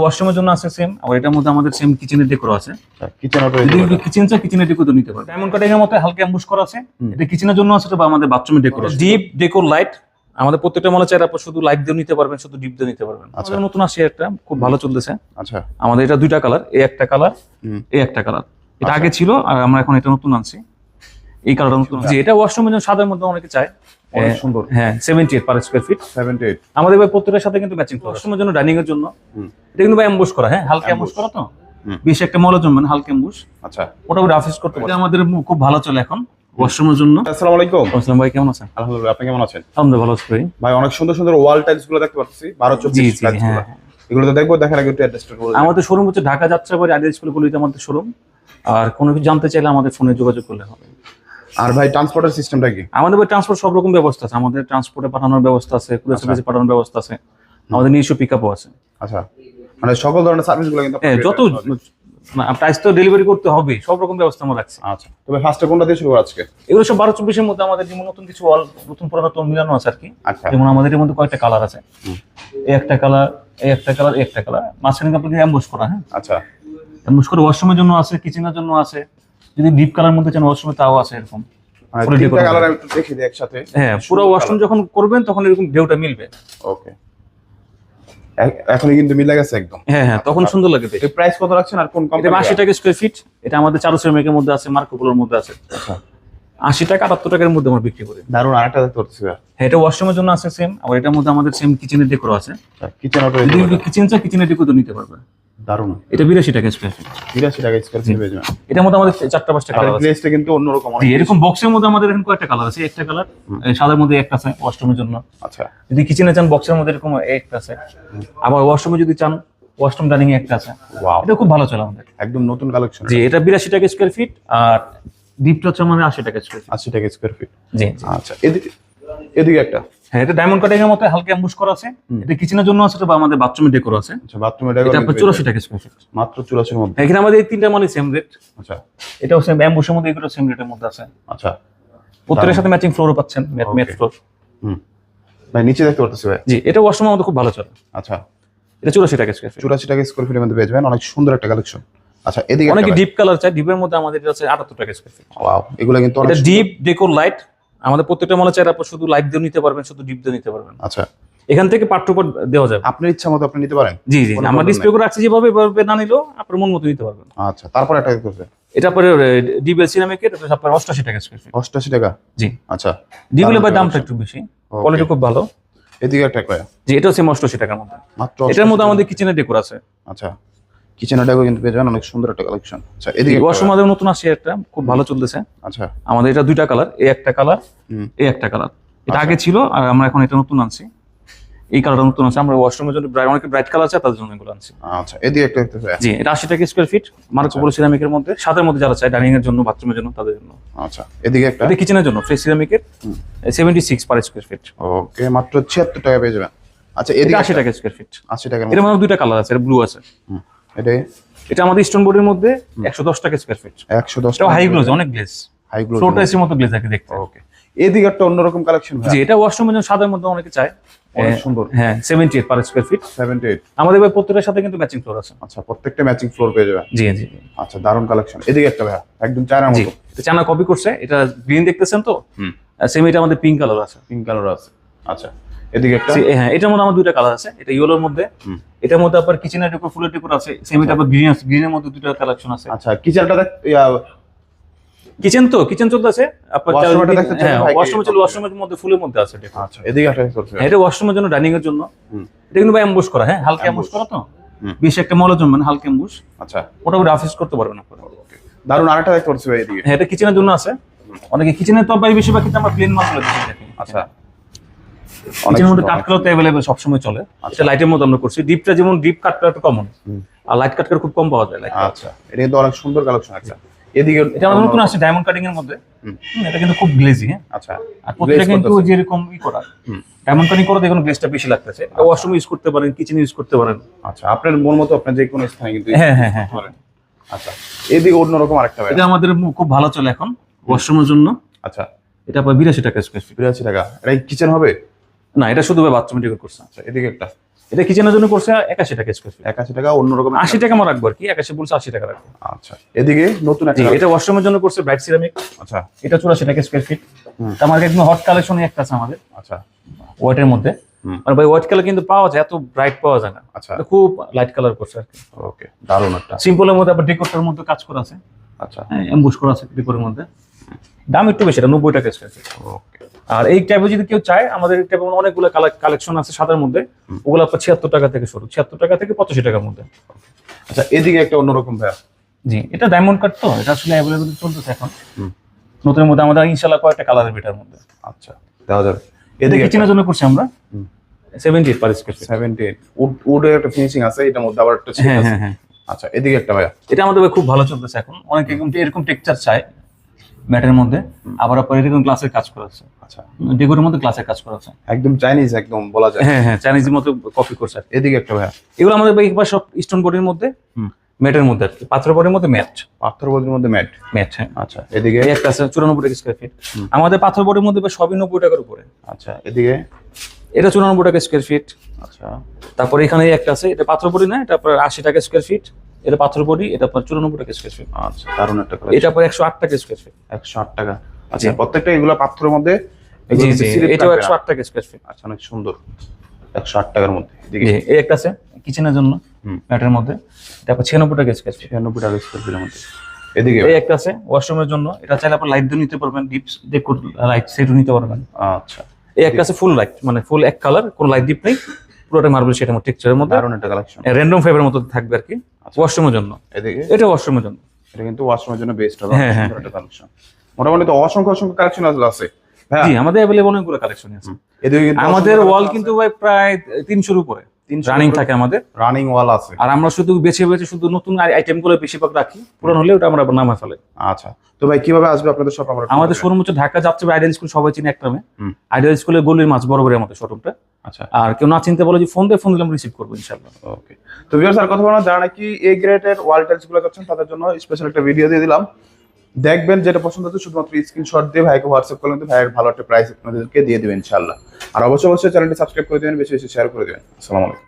ওয়াশরুমের জন্য আছে সেম আর এটার মধ্যে আমাদের সেম কিচেনের ডেকোর আছে। কিচেন অটো যদি কিচেন চাই কিচেনের ডেকোর নিতে পারবে। ডায়মন্ড কাটিং এর মতো হালকা অ্যাম্বুশ করা আছে। এটা কিচেনের জন্য আছে বা আমাদের বাথরুমের ডেকোর ডিপ ডেকোর লাইট আমাদের প্রত্যেকটা মনে চাই আপনি শুধু লাইট দিয়ে নিতে পারবেন শুধু ডিপ দিয়ে নিতে পারবেন। আচ্ছা। নতুন আসছে একটা খুব ভালো চলতেছে। আচ্ছা। আমাদের এটা দুইটা কালার এই একটা কালার হুম। এই একটা কালার এটা আগে ছিল আর আমরা এখন এটা নতুন আনছি। এই কালারটা নতুন যে এটা ওয়াশরুমের জন্য সাদার মধ্যে অনেকে চায়। সুন্দর। হ্যাঁ পার স্কোয়ার ফিট এইট আমাদের ভাই প্রত্যেকটার সাথে কিন্তু ম্যাচিং ফ্লোর ওয়াশরুমের জন্য ডাইনিং এর জন্য এটা কিন্তু ভাই অ্যাম্বুশ করা হ্যাঁ হালকা অ্যাম্বুশ করা তো? হুম। একটা মলে জমবে না হালকা অ্যাম্বুশ আচ্ছা। ওটা রাফিস করতে পারে আমাদের খুব ভালো চলে এখন ওয়াশরুমের জন্য। আসসালামু আলাইকুম। আসসালাম ভাই কেমন আছেন? আলহামদুলিল্লাহ আপনি কেমন আছেন? আলহামদুলিল্লাহ ভালো আছি ভাই। অনেক সুন্দর সুন্দর ওয়াল টাইলসগুলো দেখতে পাচ্ছি জি জি টাইলস হ্যাঁ এগুলো তো দেখব দেখার আগে একটু অ্যাড্রেসটা বলে আমাদের শোরুম হচ্ছে ঢাকা যাত্রাবাড়ি আইডিয়া স্কুল গলিতে আমাদের শোরুম আর কোনো কিছু জানতে চাইলে আমাদের ফোনে যোগাযোগ করলে হবে। আর ভাই ট্রান্সপোর্টের সিস্টেমটা কি? আমাদের ভাই ট্রান্সপোর্ট সব রকম ব্যবস্থা আছে। আমাদের ট্রান্সপোর্টে পাঠানোর ব্যবস্থা আছে কুরিয়ার সার্ভিসে পাঠানোর ব্যবস্থা আছে। আমাদের নিজস্ব পিক আপও আছে। আচ্ছা। মানে সকল ধরনের সার্ভিসগুলো কিন্তু হ্যাঁ যত প্রাইস তো ডেলিভারি করতে হবে সব রকম ব্যবস্থা আমরা রাখছি। আচ্ছা। তবে ফার্স্টে কোনটা দিয়ে শুরু আজকে? এগুলো সব বারো চব্বিশের মধ্যে আমাদের যেমন নতুন কিছু অল নতুন পুরানো নতুন মিলানো আছে আর কি। আচ্ছা। যেমন আমাদের এর মধ্যে কয়েকটা কালার আছে। এই একটা কালার এই একটা কালার এই একটা কালার মাঝখানে আপনাকে অ্যাম্বুশ করা হ্যাঁ? আচ্ছা। অ্যাম্বুশ করে ওয়াশরুমের জন্য আছে কিচেনের জন্য আছে। যদি ডিপ কালার মধ্যে চান ওয়াশরুমে তাও আছে এরকম। দেখি একসাথে। হ্যাঁ পুরো ওয়াশরুম যখন করবেন তখন এরকম ঢেউটা মিলবে। ওকে এখনই কিন্তু মিলে গেছে একদম। হ্যাঁ হ্যাঁ তখন সুন্দর লাগে এই প্রাইস কত রাখছেন আর কোন এটা টাকা স্কোয়ার ফিট এটা আমাদের শ্রমিকের মধ্যে আছে মার্কোপোলোর মধ্যে আছে। আচ্ছা। টাকা আটাত্তর টাকার মধ্যে আমরা বিক্রি করি। দারুণ আরেকটা দেখতে পাচ্ছি হ্যাঁ এটা ওয়াশরুমের জন্য আছে সেম আর এটার মধ্যে আমাদের সেম কিচেনের ডেকোর আছে। কিচেন অটো কিচেন চাই কিচেনের ডেকোর তো নিতে পারবে। দারুণ এটা বিরাশি টাকা স্কোয়ার ফিট বিরাশি টাকা স্কোয়ার ফিট পেয়ে যাবেন এটার মধ্যে আমাদের চারটা পাঁচটা কালার আছে। গ্লেসটা কিন্তু অন্যরকম জি, এরকম বক্সের মধ্যে আমাদের এখন কয়েকটা কালার আছে একটা কালার সাদার মধ্যে একটা আছে ওয়াশরুমের জন্য। আচ্ছা। যদি কিচেনে চান বক্সের মধ্যে এরকম একটা আছে। আবার ওয়াশরুমে যদি চান ওয়াশরুম ডাইনিং একটা আছে। ওয়াও এটা খুব ভালো চলে আমাদের। একদম নতুন কালেকশন জি এটা বিরাশি টাকা স্কোয়ার ফিট আর ডিপটা হচ্ছে আমাদের আশি টাকা স্কোয়ার ফিট আশি টাকা স্কোয়ার ফিট জি। আচ্ছা এদিকে এদিকে একটা। হ্যাঁ এটা ডায়মন্ড কাটিং এর মতো হালকা অ্যাম্বুশ করা আছে। এটা কিচেনের জন্য আছে বা আমাদের বাথরুমের ডেকোর আছে। আচ্ছা বাথরুমে এটা আপনার চুরাশি টাকা স্কোয়ার ফিট মাত্র মধ্যে। এখানে আমাদের এই তিনটা মানে সেম রেট আচ্ছা। এটাও সেম অ্যাম্বুশের মধ্যে এগুলো সেম রেটের মধ্যে আছে। আচ্ছা। প্রত্যেকের সাথে ম্যাচিং ফ্লোরও পাচ্ছেন ম্যাট ম্যাট ফ্লোর হুম। ভাই নিচে দেখতে পারতেছি ভাই। জি এটা ওয়াশরুমের মধ্যে খুব ভালো চলে। আচ্ছা। এটা চুরাশি টাকা স্কোয়ার ফিট চুরাশি টাকা স্কোয়ার ফিটের মধ্যে পেয়ে যাবেন অনেক সুন্দর একটা কালেকশন আচ্ছা এদিকে অনেকে ডিপ কালার চাই ডিপের মধ্যে আমাদের এটা আছে আটাত্তর টাকা স্কোয়ার ফিট ওয়াও এগুলো কিন্তু এটা ডিপ ডেকোর লাইট আমাদের প্রত্যেকটা মনে চাই আপনি শুধু লাইট দিয়ে নিতে পারবেন শুধু ডিপ দিয়ে নিতে পারবেন। আচ্ছা। এখান থেকে টু দেওয়া যাবে। আপনার ইচ্ছা মতো আপনি নিতে পারেন? জি জি আমরা ডিসপ্লে করে রাখছি যেভাবে এভাবে না নিলেও আপনার মন মতো নিতে পারবেন। আচ্ছা তারপর একটা পাচ্ছি এটা পরে ডিবেল সিনেমিকের এটা আপনার অষ্টাশি টাকা স্কোয়ার ফিট অষ্টাশি টাকা? জি। আচ্ছা ডিবেলের ভাই দামটা একটু বেশি। কোয়ালিটি খুব ভালো। এদিকে একটা কয়া। জি এটা হচ্ছে অষ্টাশি টাকার মধ্যে। মাত্র এটার মধ্যে আমাদের কিচেনের ডেকোর আছে। আচ্ছা। কিচেন ওটাও কিন্তু পেয়ে যাবেন অনেক সুন্দর একটা কালেকশন আচ্ছা এদিকে আমাদের নতুন আসছে একটা খুব ভালো চলতেছে। আচ্ছা। আমাদের এটা দুইটা কালার এই একটা কালার এই একটা কালার এটা আগে ছিল আর আমরা এখন এটা নতুন আনছি। এই কালারটা নতুন আছে আমরা ওয়াশরুমের জন্য ব্রাইট অনেক ব্রাইট কালার আছে তাদের জন্য এগুলো আনছি। আচ্ছা এদিকে একটা দেখতে জি এটা আশি টাকা স্কোয়ার ফিট মার্কো পোলো সিরামিকের মধ্যে। সাতের মধ্যে যারা চায় ডাইনিং এর জন্য বাথরুমের জন্য তাদের জন্য। আচ্ছা এদিকে একটা। এটা কিচেনের জন্য fresh সিরামিকের seventy six per square feet okay মাত্র ছিয়াত্তর টাকা পেয়ে যাবেন। আচ্ছা এদিকে আশি টাকা স্কোয়ার ফিট আশি টাকার এর মধ্যে। দুটো কালার আছে এটা ব্লু আছে। হুম। এটা আমাদের স্টোন বোর্ডের মধ্যে একশো দশ টাকা স্কোয়ার ফিট একশো দশ এটা হাই গ্লোজ অনেক গ্লেজ হাই গ্লো ফ্লোরটা এসির মতো গ্লেজ আছে দেখতে। ওকে এদিকে একটা অন্যরকম কালেকশন জি এটা ওয়াশরুমের জন্য সাদার মধ্যে অনেকে চায়। অনেক সুন্দর। হ্যাঁ seventy eight per square feet seventy eight আমাদের ভাই প্রত্যেকটার সাথে কিন্তু ম্যাচিং ফ্লোর আছে। আচ্ছা প্রত্যেকটা ম্যাচিং ফ্লোর পেয়ে যাবেন জি জি। আচ্ছা দারুণ কালেকশন এদিকে একটা ভাইয়া একদম চায়নার মতো। এটা চানা কপি করছে। এটা গ্রিন দেখতেছেন তো? হুম। সেম এটা আমাদের পিঙ্ক কালার আছে। পিঙ্ক কালার আছে। আচ্ছা। এদিকে একটা। জি, হ্যাঁ এটার মধ্যে আমার দুইটা কালার আছে। এটা ইয়েলোর মধ্যে এটার মধ্যে আপনার কিচেনের ডেকোর ফুলের ডেকোর আছে। সেম এটা আবার গ্রিন আছে। গ্রিনের মধ্যে দুটো কালেকশন আছে। আচ্ছা কিচেনটা কিচেন তো কিচেন চলতেছে। চাই হ্যাঁ ভাই কি- ওয়াশরুমে চলে ওয়াশরুমের মধ্যে ফুলের মধ্যে আছে আচ্ছা এদিকে হ্যাঁ, এটা ওয়াশরুমের জন্য ডাইনিং এর জন্য এটা কিন্তু ভাই করা হ্যাঁ হালকা করা তো? বেশি একটা মলে জমবে না হালকা আচ্ছা। ওটা রাফিস করতে পারবেন আপনারা। দারুণ আরেকটা দেখতে পাচ্ছি ভাই এদিকে। হ্যাঁ এটা কিচেনের জন্য আছে। অনেকে তো ভাই বেশিরভাগ কিন্তু আমরা প্লেন বেশি আচ্ছা। কিচেনের মধ্যে সুন্দর, তো অ্যাভেলেবেল সবসময় চলে। আচ্ছা। এটা লাইটের মধ্যে আমরা করছি। ডিপটা যেমন ডিপ কাট কালার কমন আর লাইট কাট খুব কম পাওয়া যায় cut। আচ্ছা। এটা কিন্তু অনেক সুন্দর কালেকশন আছে এদিকে এটা আমাদের নতুন আসছে ডায়মন্ড কাটিং এর মধ্যে। এটা কিন্তু খুব গ্লেজি হ্যাঁ। আচ্ছা। আর প্রত্যেকটা কিন্তু যেরকম ই করা। ডায়মন্ড কাটিং করে দেখুন গ্লেজটা বেশি লাগতেছে। ওয়াশরুম ইউজ করতে পারেন কিচেন ইউজ করতে পারেন। আচ্ছা। আপনার মন মতো আপনি যে কোনো স্থানে কিন্তু হ্যাঁ হ্যাঁ হ্যাঁ। আচ্ছা। এদিকে অন্যরকম আরেকটা এটা আমাদের খুব ভালো চলে এখন। ওয়াশরুমের জন্য। আচ্ছা। এটা আপনার বিরাশি টাকা স্কোয়ার ফিট বিরাশি টাকা। এটা কিচেন হবে? না এটা শুধু বাথরুমে ডেকোর করছে। আচ্ছা এদিকে একটা। এটা কিচেনের জন্য করছে একাশি টাকা স্কোয়ার ফিট একাশি টাকা অন্যরকম আশি টাকা আমার রাখব আর কি একাশি বলছে আশি টাকা রাখব। আচ্ছা এদিকে নতুন একটা এটা ওয়াশরুমের জন্য করছে ব্রাইট সিরামিক আচ্ছা। এটা চুরাশি টাকা স্কোয়ার ফিট আমার একদম হট কালেকশন একটা আছে আমাদের। আচ্ছা। হোয়াইটের মধ্যে। মানে ভাই হোয়াইট কালার কিন্তু পাওয়া যায় এত ব্রাইট পাওয়া যায় না। আচ্ছা। খুব লাইট কালার করছে আর কি। ওকে দারুণ একটা। সিম্পলের মধ্যে আবার ডেকোরটার মধ্যে কাজ করা আছে। আচ্ছা। এমবুশ করা আছে ডেকোরের মধ্যে। দাম একটু বেশি এটা নব্বই টাকা স্কোয়ার ফিট ওকে। আর এই টাইপের যদি কেউ চায় আমাদের এই টাইপের অনেকগুলো কালেকশন আছে সাদার মধ্যে। ওগুলো আপনার ছিয়াত্তর টাকা থেকে শুরু। ছিয়াত্তর টাকা থেকে পঁচাশি টাকার মধ্যে। আচ্ছা এদিকে একটা অন্যরকম ভাইয়া। জি এটা ডায়মন্ড কাট তো এটা আসলে অ্যাভেলেবল চলতেছে এখন। নতুনের মধ্যে আমাদের ইনশাল্লাহ কয়েকটা কালারের বেটার মধ্যে। আচ্ছা দেওয়া যাবে। এদিকে কিচেনের জন্য করছি আমরা। Seventy eight per square seventy eight wood উডের একটা ফিনিশিং আছে এটার মধ্যে আবার একটা হ্যাঁ হ্যাঁ হ্যাঁ। আচ্ছা এদিকে একটা ভাইয়া। এটা আমাদের খুব ভালো চলতেছে এখন। অনেক এরকম এরকম টেক্সচার চায়। ম্যাটের মধ্যে আবার আপনার এরকম গ্লাসের কাজ করা আছে আচ্ছা। ডেকোরের মধ্যে গ্লাসের কাজ করা আছে একদম চাইনিজ একদম বলা যায়। হ্যাঁ হ্যাঁ চাইনিজের মতো কপি করছে এদিকে একটা ভাইয়া। এগুলো আমাদের ভাই একবার সব স্টোন বডির মধ্যে হুম। ম্যাটের মধ্যে আর কি। পাথর বডির মধ্যে ম্যাট। পাথর বদির মধ্যে ম্যাট। ম্যাট হ্যাঁ। আচ্ছা এদিকে? একটা আছে চুরানব্বই টাকা স্কোয়ার ফিট আমাদের পাথর বডির মধ্যে ভাই সবই নব্বই টাকার উপরে। আচ্ছা এদিকে? এটা চুরানব্বই টাকা স্কোয়ার ফিট আচ্ছা। তারপরে এখানে এই একটা আছে এটা পাথর বডি না এটা আপনার আশি টাকা স্কোয়ার ফিট এটা পাথর বডি এটা আপনার চুরানব্বই টাকা স্কোয়ার ফিট আচ্ছা দারুণ একটা এটা আপনার একশো আট টাকা স্কোয়ার ফিট একশো আট টাকা। আচ্ছা প্রত্যেকটা এগুলো পাথরের মধ্যে জি জি এটাও একশো। আট টাকা স্কোয়ার ফিট আচ্ছা অনেক সুন্দর। একশো আট টাকার মধ্যে। এই একটা আছে কিচেনের জন্য ম্যাটের মধ্যে। তারপর ছিয়ানব্বই টাকা স্কোয়ার ফিট ছিয়ানব্বই টাকা স্কোয়ার ফিটের মধ্যে। এদিকে। এই একটা আছে ওয়াশরুমের জন্য। এটা চাইলে আপনার লাইট দিয়ে নিতে পারবেন ডিপ ডেকোর লাইট সেটও নিতে পারবেন। আচ্ছা। এই একটা আছে ফুল লাইট মানে ফুল এক কালার কোনো লাইট ডিপ নেই। পুরোটা মার্বেল মধ্যে টেক্সচারের মধ্যে। দারুণ একটা কালেকশন র্যান্ডম ফাইবার মতো থাকবে আর কি। ওয়াশরুমের জন্য। এদিকে? এটা ওয়াশরুমের জন্য। এটা কিন্তু ওয়াশরুমের জন্য বেস্ট হবে। হ্যাঁ, হ্যাঁ। কালেকশন মোটামুটি তো অসংখ্য অসংখ্য কালেকশন আছে হ্যাঁ। জি আমাদের অ্যাভেলেবল অনেকগুলো কালেকশন আছে। এদিকে আমাদের ওয়াল কিন্তু ভাই প্রায় তিনশোর উপরে। রানিং থাকে আমাদের। রানিং ওয়াল আছে। আর আমরা শুধু বেছে বেছে শুধু নতুন আইটেমগুলো বেশিরভাগ রাখি। পুরান হলে ওটা আমরা নামা ফেলে আচ্ছা। তো ভাই কীভাবে আসবে আপনাদের সব আমরা আমাদের শোরুম হচ্ছে ঢাকা যাচ্ছে আইডিয়াল স্কুল সবাই চিনি একটামে হুম। আইডিয়াল স্কুলের গলির মাছ বরাবরই আমাদের শোরুমটা আচ্ছা। আর কেউ না চিনতে বলে যে ফোন দিয়ে ফোন দিলে আমরা রিসিভ করব ইনশাল্লাহ ওকে তো ভিউয়ার্স আর কথা বলব না যারা নাকি এ গ্রেডের ওয়াল টাইলসগুলো করছেন তাদের জন্য স্পেশাল একটা ভিডিও দিয়ে দিলাম। দেখবেন যেটা পছন্দ হচ্ছে, শুধুমাত্র স্ক্রিনশট দিয়ে ভাইকে হোয়াটসঅ্যাপ করলেন তো ভাইয়ের ভালো একটা প্রাইস আপনাদেরকে দিয়ে দেবেন ইনশাআল্লাহ। আর অবশ্যই অবশ্যই চ্যানেলটি সাবস্ক্রাইব করে দেবেন, বেশি বেশি শেয়ার করে দেবেন। আসসালামু আলাইকুম।